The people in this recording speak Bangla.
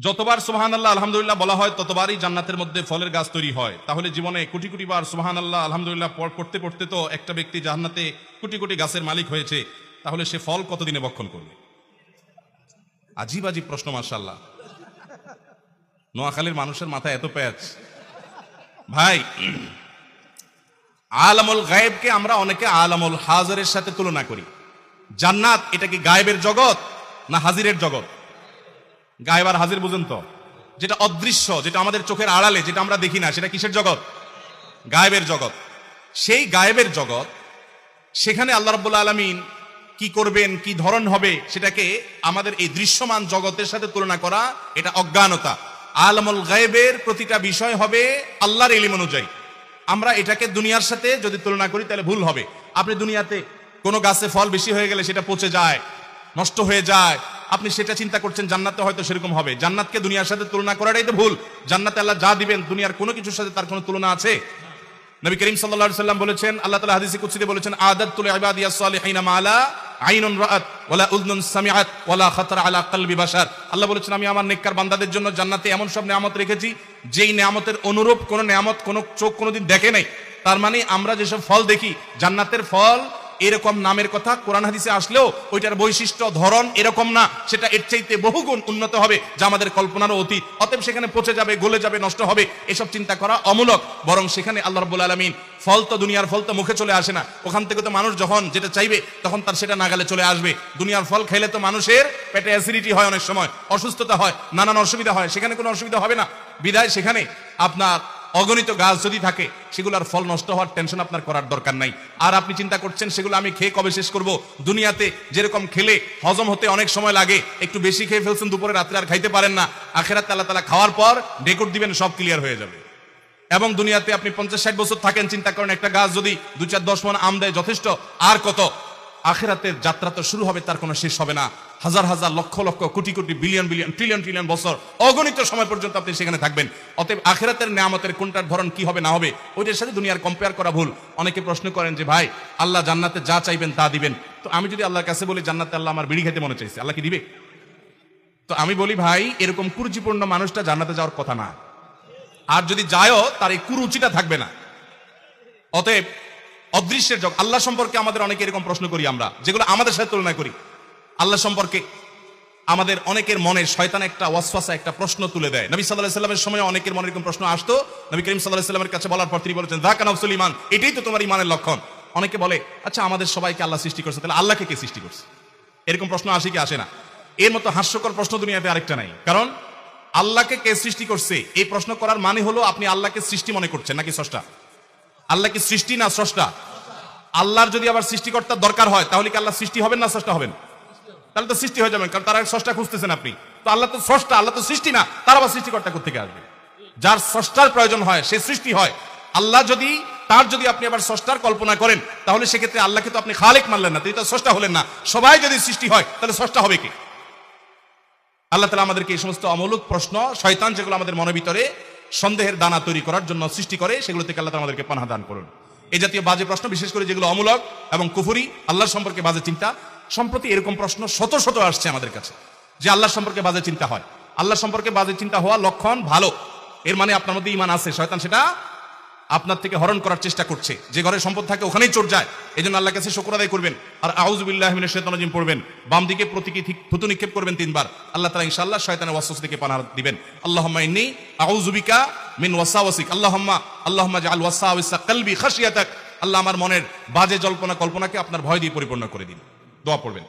যতবার সোহান আল্লাহ আলহামদুলিল্লাহ বলা হয়, ততবারই জান্নাতের মধ্যে ফলের গাছ তৈরি হয়। তাহলে জীবনে কোটি কোটি বার সোহান আল্লাহ আলহামদুলিল্লাহ পড়- পড়তে পড়তে তো একটা ব্যক্তি জান্নাতে কোটি কোটি গাছের মালিক হয়েছে, তাহলে সে ফল কতদিনে বক্ষণ করবে? আজীব আজীব প্রশ্ন মার্শাল্লাহ নোয়াখালীর মানুষের মাথায় এত প্যাচ। ভাই, আলামুল গায়েবকে আমরা অনেকে আলামুল হাজারের সাথে তুলনা করি। জান্নাত এটা কি গায়েবের জগৎ না হাজিরের জগৎ? গায়েব আর হাজির বুঝেন তো। যেটা অদৃশ্য, যেটা আমাদের চোখের আড়ালে, যেটা আমরা দেখি না, সেটা কিসের জগৎ? গায়েবের জগৎ। সেই গায়েবের জগৎ, সেখানে আল্লাহ রাব্বুল আলামিন কি করবেন, কি ধরন হবে, সেটাকে আমাদের এই দৃশ্যমান জগতের সাথে তুলনা করা, এটা অজ্ঞানতা। আলমুল গায়েবের প্রতিটা বিষয় হবে আল্লাহর এলিম অনুযায়ী। আমরা এটাকে দুনিয়ার সাথে যদি তুলনা করি, তাহলে ভুল হবে। আপনি দুনিয়াতে কোনো গাছে ফল বেশি হয়ে গেলে সেটা পচে যায়, নষ্ট হয়ে যায় আপনি সেটা চিন্তা করছেন, জান্নাতে হয়তো সেরকম হবে। জান্নাতকে দুনিয়ার সাথে তুলনা করাটাই তো ভুল। জান্নাতে আল্লাহ যা দিবেন, দুনিয়ার কোনো কিছুর সাথে তার কোনো তুলনা আছে? নবী করিম সাল্লাল্লাহু সাল্লাম বলেছেন, আল্লাহ তাআলা হাদিসে কুদসিতে বলেছেন আদাতুল ইবাদিয়াস সালিহিনা মালা আইনুন রাআত ওয়ালা উযনুন সামিআত ওয়ালা খাতার আলা কলবি বাশার। আল্লাহ বলেছেন, আমি আমার নেককার বান্দাদের জন্য জান্নাতে এমন সব নিয়ামত রেখেছি, যেই নিয়ামতের অনুরূপ কোন নিয়ামত কোন চোখ কোনোদিন দেখে নাই। তার মানে আমরা যেসব ফল দেখি, জান্নাতের ফল এরকম নামের কথা কোরআন হাদিসে আসলেও ওইটার বৈশিষ্ট্য, ধরন এরকম না। সেটা এর চাইতে বহুগুণ উন্নত হবে যা আমাদের কল্পনারও অতীত। অতএব সেখানে পচে যাবে, গলে যাবে, নষ্ট হবে, এসব চিন্তা করা অমূলক। বরং সেখানে আল্লাহ রাব্বুল আলামিন ফল তো দুনিয়ার ফল তো মুখে চলে আসে না। ওখান থেকে তো মানুষ যখন যেটা চাইবে, তখন তার সেটা নাগালে চলে আসবে। দুনিয়ার ফল খেলে তো মানুষের পেটে অ্যাসিডিটি হয় অনেক সময়। অসুস্থতা হয়, নানান অসুবিধা হয়। সেখানে কোনো অসুবিধা হবে না। বিদায় সেখানে। আপনার অগণিত গাছ যদি থাকে, সেগুলোর ফল নষ্ট হওয়ার টেনশন আপনার করার দরকার নাই। আর আপনি চিন্তা করছেন, সেগুলো আমি খেয়ে কবে শেষ করব? দুনিয়াতে যেরকম খেলে হজম হতে অনেক সময় লাগে, একটু বেশি খেয়ে ফেলছেন, দুপুরে রাত্রে আর খাইতে পারেন না। আখেরাত আল্লাহ তালা খাওয়ার পর রেকর্ড দিবেন, সব ক্লিয়ার হয়ে যাবে। এবং দুনিয়াতে আপনি পঞ্চাশ ষাট বছর থাকেন, চিন্তা করেন একটা গাছ যদি দু চার দশ মন আম দেয় যথেষ্ট, আর কত? আখেরাতের যাত্রা তো শুরু হবে, তার কোনো শেষ হবে না। হাজার হাজার lakh lakh, crore crore billion billion trillion trillion বছর অগণিত সময় পর্যন্ত আপনি সেখানে থাকবেন। অতএব আখেরাতের নেয়ামতের কোনটার ধরন কি হবে না হবে, ওইটার সাথে দুনিয়ার কম্পেয়ার করা ভুল। অনেকে প্রশ্ন করেন যে, ভাই, আল্লাহ জান্নাতে যা চাইবেন তা দিবেন। তো আমি যদি আল্লাহর কাছে বলি, জান্নাতে আল্লাহ আমার বিড়ি খেতে মনে চাইছে, আল্লাহ কি দিবে? তো আমি বলি, ভাই, এরকম কুরুচিপূর্ণ মানুষটা জান্নাতে যাওয়ার কথা না। আর যদি যায়ও, তার এই কুরুচিটা থাকবে না। অতএব অদৃশ্যের জগ আল্লাহ সম্পর্কে আমাদের অনেকে এরকম প্রশ্ন করি আমরা, যেগুলো আমাদের সাথে তুলনা করি। আল্লাহ সম্পর্কে আমাদের অনেকের মনে শয়তান একটা ওয়াসওয়াসা, একটা প্রশ্ন তুলে দেয়। নবী সাল্লাহ সাল্লামের সময় অনেকের মনে এরকম প্রশ্ন আসতো। নবী করিম সাল্লাহ সাল্লামের কাছে বলার পর তিনি বলেছেন দা কানাফসুল ইমান এটাই তো তোমার ইমানের লক্ষণ। অনেকে বলে আচ্ছা আমাদের সবাইকে আল্লাহ সৃষ্টি করছে, তাহলে আল্লাহকে কে সৃষ্টি করছে? এরকম প্রশ্ন আসে কি আসে না। এর মতো হাস্যকর প্রশ্ন দুনিয়াতে আরেকটা নাই। কারণ, আল্লাহকে কে সৃষ্টি করছে? এই প্রশ্ন করার মানে হলো আপনি আল্লাহকে সৃষ্টি মনে করছেন, নাকি স্রষ্টা? আল্লাহ কি সৃষ্টি না স্রষ্টা? আল্লাহর যদি আবার সৃষ্টিকর্তার দরকার হয়, তাহলে কি আল্লাহ সৃষ্টি হবেন না স্রষ্টা হবেন? তাহলে তো সৃষ্টি হয়ে যাবেন, কারণ তারা স্রষ্টা খুঁজতেছেন আপনি। তো আল্লাহ তো স্রষ্টা, আল্লাহ তো সৃষ্টি না, তার আবার সৃষ্টিকর্তা থেকে আসবে? যার স্রষ্টার প্রয়োজন হয়, সে সৃষ্টি হয়। আল্লাহ যদি, তার যদি আপনি আবার স্রষ্টার কল্পনা করেন, তাহলে সেক্ষেত্রে আল্লাহকে তো আপনি খালেক মানলেন না, তিনি তো স্রষ্টা হলেন না। সবাই যদি সৃষ্টি হয়, তাহলে স্রষ্টা হবে কি? আল্লাহ তালা আমাদেরকে এই সমস্ত অমূলক প্রশ্ন, শয়তান যেগুলো আমাদের মনের ভিতরে সন্দেহের দানা তৈরি করার জন্য সৃষ্টি করে, সেগুলো থেকে আল্লাহ আমাদেরকে পানা দান করুন। এই জাতীয় বাজে প্রশ্ন, বিশেষ করে যেগুলো অমূলক এবং কুফুরি আল্লাহ সম্পর্কে বাজে চিন্তা, সম্প্রতি এরকম প্রশ্ন শত শত আসছে আমাদের কাছে, যে আল্লাহ সম্পর্কে বাজে চিন্তা হয়। আল্লাহ সম্পর্কে বাজে চিন্তা হওয়া লক্ষণ ভালো। এর মানে আপনার মধ্যে ইমান আছে, শয়তান সেটা আপনার থেকে হরণ করার চেষ্টা করছে। যে ঘরে সম্পদ থাকে ওখানেই চোর যায়। এই জন্য আল্লাহ কাছে শকর আদায় করবেন। আর আউজুবিল্লাহ শেতানজিম পড়বেন। বাম দিকে প্রতীকী থুতু নিক্ষেপ করবেন তিনবার। আল্লাহ তালা ইনশাল্লাহ শয়তানের ওয়াসওয়াস থেকে পানা দিবেন। আল্লাহুম্মা ইন্নী আউজুবিকা মিন ওয়াসাওয়াসিক। আল্লাহুম্মা আল্লাহুম্মা জাআল ওয়াসাওয়াসা কলবি খাশিয়াতাক। আল্লাহ আমার মনের বাজে জল্পনা কল্পনাকে আপনার ভয় দিয়ে পরিপূর্ণ করে দিন। দোয়া পড়বেন।